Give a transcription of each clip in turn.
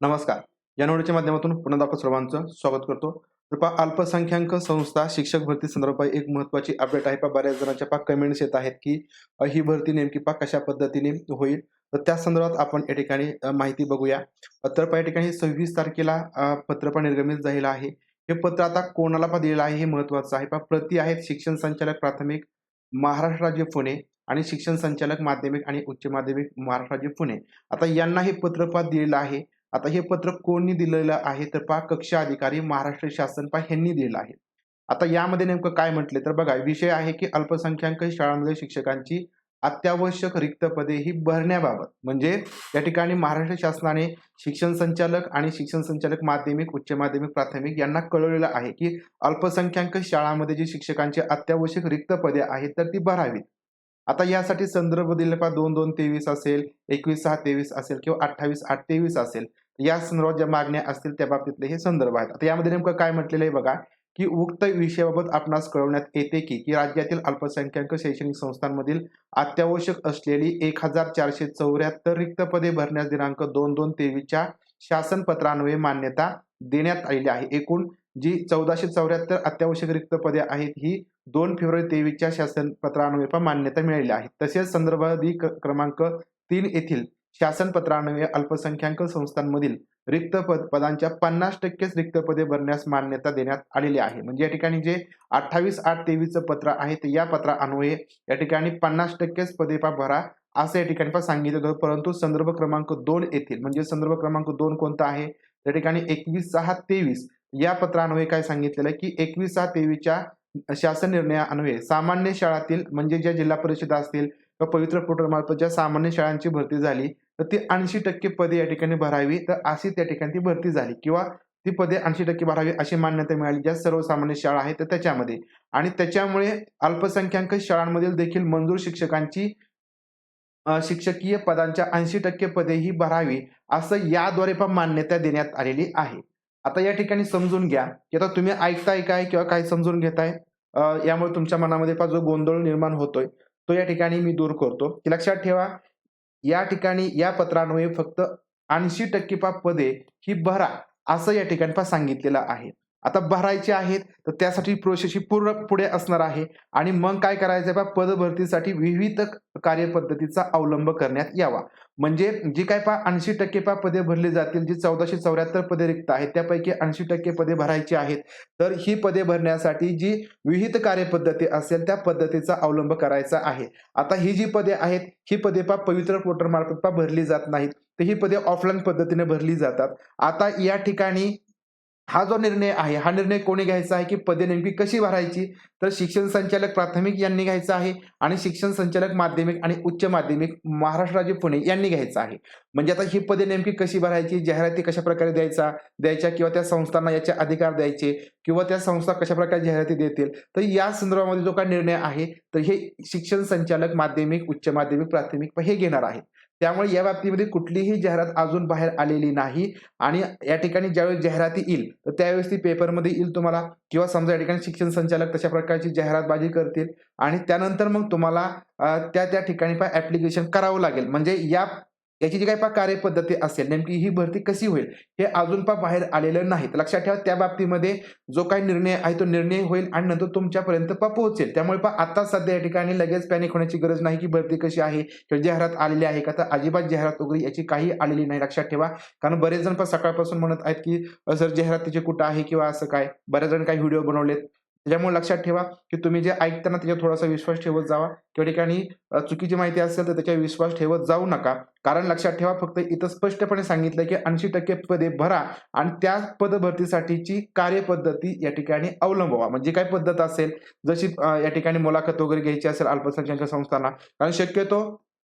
नमस्कार. या माध्यमातून पुन्हा आपण सर्वांचं स्वागत करतो. कृपा अल्पसंख्याक संस्था शिक्षक भरती संदर्भात एक महत्वाची अपडेट आहे. पा बऱ्याच जणांच्या पा कमेंट्स येत आहेत की ही भरती नेमकी पा कशा पद्धतीने होईल? तर त्या संदर्भात आपण या ठिकाणी माहिती बघूया. तर पा या ठिकाणी सव्वीस तारखेला पत्र पण निर्गमित झालेलं आहे. हे पत्र आता कोणाला पा दिलेलं आहे हे महत्वाचं आहे. पा प्रति आहेत शिक्षण संचालक प्राथमिक महाराष्ट्र राज्य पुणे आणि शिक्षण संचालक माध्यमिक आणि उच्च माध्यमिक महाराष्ट्र राज्य पुणे. आता यांना हे पत्रपात दिलेलं आहे. आता हे पत्र कोणी दिलेलं आहे? तर पहा कक्षा अधिकारी महाराष्ट्र शासन पहा यांनी दिलेलं आहे. आता यामध्ये नेमकं काय म्हटले तर बघा विषय आहे की अल्पसंख्याक शाळांमध्ये शिक्षकांची अत्यावश्यक रिक्त पदे ही भरण्याबाबत. म्हणजे या ठिकाणी महाराष्ट्र शासनाने शिक्षण संचालक आणि शिक्षण संचालक माध्यमिक उच्च माध्यमिक प्राथमिक यांना कळवलेलं आहे की अल्पसंख्याक शाळांमध्ये जी शिक्षकांची अत्यावश्यक रिक्त पदे आहेत तर ती भरावीत. आता यासाठी संदर्भ दिले पहा दोन दोन तेवीस असेल एकवीस सहा तेवीस असेल किंवा अठ्ठावीस आठ तेवीस असेल. या संदर्भात ज्या मागण्या असतील त्या बाबतीतले हे संदर्भ आहेत. आता यामध्ये नेमकं काय म्हटलेलं आहे बघा की उक्त विषयाबाबत आपणास कळवण्यात येते की की राज्यातील अल्पसंख्याक शैक्षणिक संस्थांमधील अत्यावश्यक असलेली एक हजार चारशे चौऱ्याहत्तर रिक्त पदे भरण्यास दिनांक दोन दोन तेवीसच्या शासन पत्रान्वये मान्यता देण्यात आलेली आहे. एकूण जी चौदाशे चौऱ्याहत्तर अत्यावश्यक रिक्त पदे आहेत ही दोन फेब्रुवारी तेवीसच्या शासन पत्रान्वये पण मान्यता मिळाली आहे. तसेच संदर्भादी क्रमांक तीन येथील शासन पत्रान्वये अल्पसंख्याक संस्थांमधील रिक्त पद पदांच्या पन्नास टक्केच रिक्त पदे भरण्यास मान्यता देण्यात आलेली आहे. म्हणजे या ठिकाणी जे अठ्ठावीस आठ तेवीसचं पत्र आहे ते या पत्रान्वये या ठिकाणी पन्नास टक्केच पदे पा भरा असं या ठिकाणी पा सांगितलं होतं परंतु संदर्भ क्रमांक दोन येथील म्हणजे संदर्भ क्रमांक दोन कोणता आहे? त्या ठिकाणी एकवीस सहा तेवीस या पत्रान्वये काय सांगितलेलं आहे की एकवीस सहा तेवीसच्या शासन निर्णयान्वये सामान्य शाळातील म्हणजे ज्या जिल्हा परिषद असतील किंवा पवित्र पोर्टल ज्या सामान्य शाळांची भरती झाली तर ती ऐंशी टक्के पदे या ठिकाणी भरावी तर अशी त्या ठिकाणी ती भरती झाली. किंवा ती पदे ऐंशी टक्के भरावी अशी मान्यता मिळाली ज्या सर्वसामान्य शाळा आहेत तर त्याच्यामध्ये. आणि त्याच्यामुळे अल्पसंख्याक शाळांमधील देखील मंजूर शिक्षकांची शिक्षकीय पदांच्या ऐंशी टक्के पदे ही भरावी असं याद्वारे पण मान्यता देण्यात आलेली आहे. आता या ठिकाणी समजून घ्या की आता तुम्ही ऐकताय काय किंवा काय समजून घेताय? यामुळे तुमच्या मनामध्ये पा जो गोंधळ निर्माण होतोय तो या ठिकाणी मी दूर करतो. की लक्षात ठेवा या ठिकाणी या पत्रान्वये फक्त ऐंशी टक्के पा पदे ही भरा असं या ठिकाणी पा सांगितलेलं आहे. आता भरायचे आहेत तर त्यासाठी प्रोसेस ही पूर्ण पुढे असणार आहे. आणि मग काय करायचं बा? पदभरतीसाठी विविध कार्यपद्धतीचा अवलंब करण्यात यावा. म्हणजे जी काय पा ऐंशी टक्के पा पदे भरली जातील जी चौदाशे चौऱ्याहत्तर पदे रिक्त आहेत त्यापैकी ऐंशी टक्के पदे भरायची आहेत. तर ही पदे भरण्यासाठी जी विहित कार्यपद्धती असेल त्या पद्धतीचा अवलंब करायचा आहे. आता ही जी पदे आहेत ही पदे पा पवित्र पोर्टल मार्फत पा भरली जात नाहीत. तर ही पदे ऑफलाईन पद्धतीने भरली जातात. आता या ठिकाणी हा जो निर्णय आहे हा निर्णय कोणी घ्यायचा आहे की पदे नेमकी कशी भरायची? तर शिक्षण संचालक प्राथमिक यांनी घ्यायचा आहे आणि शिक्षण संचालक माध्यमिक आणि उच्च माध्यमिक महाराष्ट्र राज्य पुणे यांनी घ्यायचं आहे. म्हणजे आता ही पदे नेमकी कशी भरायची? जाहिराती कशा प्रकारे द्यायचा? द्यायच्या किंवा त्या संस्थांना याचे अधिकार द्यायचे? किंवा त्या संस्था कशा प्रकारे जाहिराती देतील? तर या संदर्भामध्ये जो काय निर्णय आहे तर हे शिक्षण संचालक माध्यमिक उच्च माध्यमिक प्राथमिक हे घेणार आहेत. त्यामुळे या बाबतीमध्ये कुठलीही जाहिरात अजून बाहेर आलेली नाही. आणि या ठिकाणी ज्यावेळेस जाहिराती येईल तर त्यावेळेस ती पेपरमध्ये येईल तुम्हाला. किंवा समजा या ठिकाणी शिक्षण संचालक तशा प्रकारची जाहिरातबाजी करतील. आणि त्यानंतर मग तुम्हाला त्या त्या ठिकाणी पण ऍप्लिकेशन करावं लागेल. म्हणजे या याची जी काही पा कार्यपद्धती असेल नेमकी ही भरती कशी होईल हे अजून पा बाहेर आलेलं नाही. तर लक्षात ठेवा त्या बाबतीमध्ये जो काही निर्णय आहे तो निर्णय होईल आणि नंतर तुमच्यापर्यंत पा पोहोचेल. त्यामुळे पा आता सध्या या ठिकाणी लगेच पॅनिक होण्याची गरज नाही की भरती कशी आहे किंवा जाहिरात आलेली आहे का तर अजिबात जाहिरात वगैरे याची काही आलेली नाही लक्षात ठेवा. कारण बरेच जण पण सकाळपासून म्हणत आहेत की सर जाहिरात कुठं आहे किंवा असं काय? बऱ्याच जण काही व्हिडिओ बनवलेत. त्याच्यामुळे लक्षात ठेवा की तुम्ही जे ऐकताना त्याच्यावर थोडासा विश्वास ठेवत जावा. किंवा ठिकाणी चुकीची माहिती असेल तर त्याच्यावर विश्वास ठेवत जाऊ नका. कारण लक्षात ठेवा फक्त इथं स्पष्टपणे सांगितलं की ऐंशी टक्के पदे भरा आणि त्या पदभरतीसाठीची कार्यपद्धती या ठिकाणी अवलंबवा. म्हणजे काय पद्धत असेल? जशी या ठिकाणी मुलाखत वगैरे घ्यायची असेल अल्पसंख्याक संस्थांना. कारण शक्यतो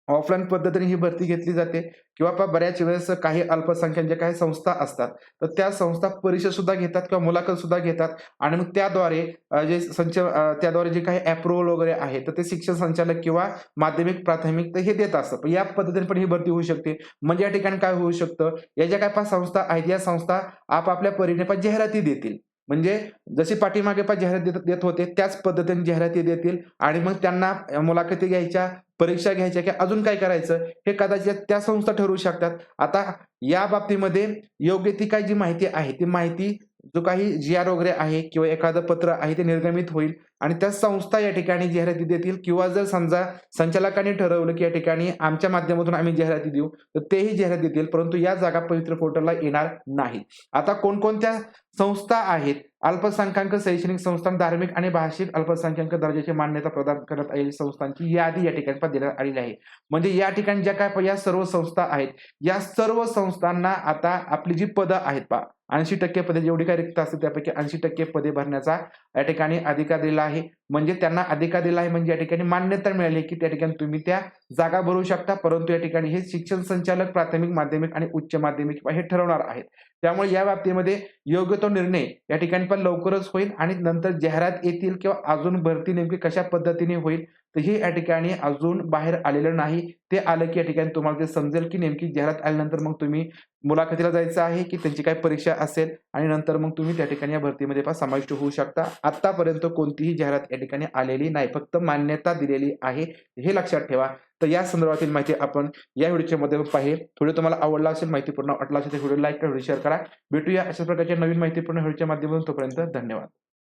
ऑफलाईन पद्धतीने ही भरती घेतली जाते किंवा पा बऱ्याच वेळेस काही अल्पसंख्याक ज्या काही संस्था असतात तर त्या संस्था परिषद सुद्धा घेतात किंवा मुलाखत सुद्धा घेतात. आणि मग त्याद्वारे जे संच त्याद्वारे जे काही अप्रुव्हल वगैरे आहे तर ते शिक्षण संचालक किंवा माध्यमिक प्राथमिक तर हे देत असतं या पद्धतीने पण ही भरती होऊ शकते. म्हणजे या ठिकाणी काय होऊ शकतं? या ज्या काय पाच संस्था आहेत या संस्था आपापल्या परीने पण जाहिराती देतील. म्हणजे जशी पाठीमागे पण जाहिरात देत होते त्याच पद्धतीने जाहिराती देतील आणि मग त्यांना मुलाखती घ्यायच्या परीक्षा घ्यायच्या की अजून काय करायचं हे कदाचित त्या संस्था ठरवू शकतात. आता या बाबतीमध्ये योग्य ती काय जी माहिती आहे ती माहिती जो काही जी आर वगैरे आहे किंवा एखादं पत्र आहे ते निर्गमित होईल आणि त्या संस्था या ठिकाणी जाहिराती देतील किंवा जर समजा संचालकांनी ठरवलं की या ठिकाणी आमच्या माध्यमातून आम्ही जाहिराती देऊ तर तेही जाहिरात देतील परंतु या जागा पवित्र पोर्टलला येणार नाही आता कोणकोणत्या संस्था आहेत अल्पसंख्याक शैक्षणिक संस्था धार्मिक आणि भाषिक अल्पसंख्याक दर्जाची मान्यता प्रदान करत आलेली संस्थांची यादी या ठिकाणी देण्यात आलेली आहे. म्हणजे या ठिकाणी ज्या काय या सर्व संस्था आहेत या सर्व संस्थांना आता आपली जी पदं आहेत पा ऐंशी टक्के पदे जेवढी काय रिक्त असतील त्यापैकी ऐंशी टक्के पदे भरण्याचा या ठिकाणी अधिकार दिला आहे. म्हणजे त्यांना अधिकार दिला आहे. म्हणजे या ठिकाणी मान्यता मिळाली की त्या ठिकाणी तुम्ही त्या जागा भरू शकता. परंतु या ठिकाणी हे शिक्षण संचालक प्राथमिक माध्यमिक आणि उच्च माध्यमिक हे ठरवणार आहेत. त्यामुळे या बाबतीमध्ये योग्य तो निर्णय या ठिकाणी पण लवकरच होईल आणि नंतर जाहिरात येतील किंवा अजून भरती नेमकी कशा पद्धतीने होईल तर हे या ठिकाणी अजून बाहेर आलेलं नाही. ते आलं की या ठिकाणी तुम्हाला ते समजेल की नेमकी जाहिरात आल्यानंतर मग तुम्ही मुलाखतीला जायचं आहे की त्यांची काय परीक्षा असेल आणि नंतर मग तुम्ही त्या ठिकाणी या भरतीमध्ये पण समाविष्ट होऊ शकता. आतापर्यंत कोणतीही जाहिरात या ठिकाणी आलेली नाही. फक्त मान्यता दिलेली आहे. हे लक्षात ठेवा. तर या संदर्भातील माहिती आपण या व्हिडिओच्या मध्ये पाहिजे थोडी तुम्हाला आवडला असेल माहितीपूर्ण वाटला असेल तर व्हिडिओ लाईक करा व्हिडिओ शेअर करा. भेटूया अशा प्रकारच्या नवीन माहितीपूर्ण व्हिडिओच्या माध्यमातून. तोपर्यंत धन्यवाद.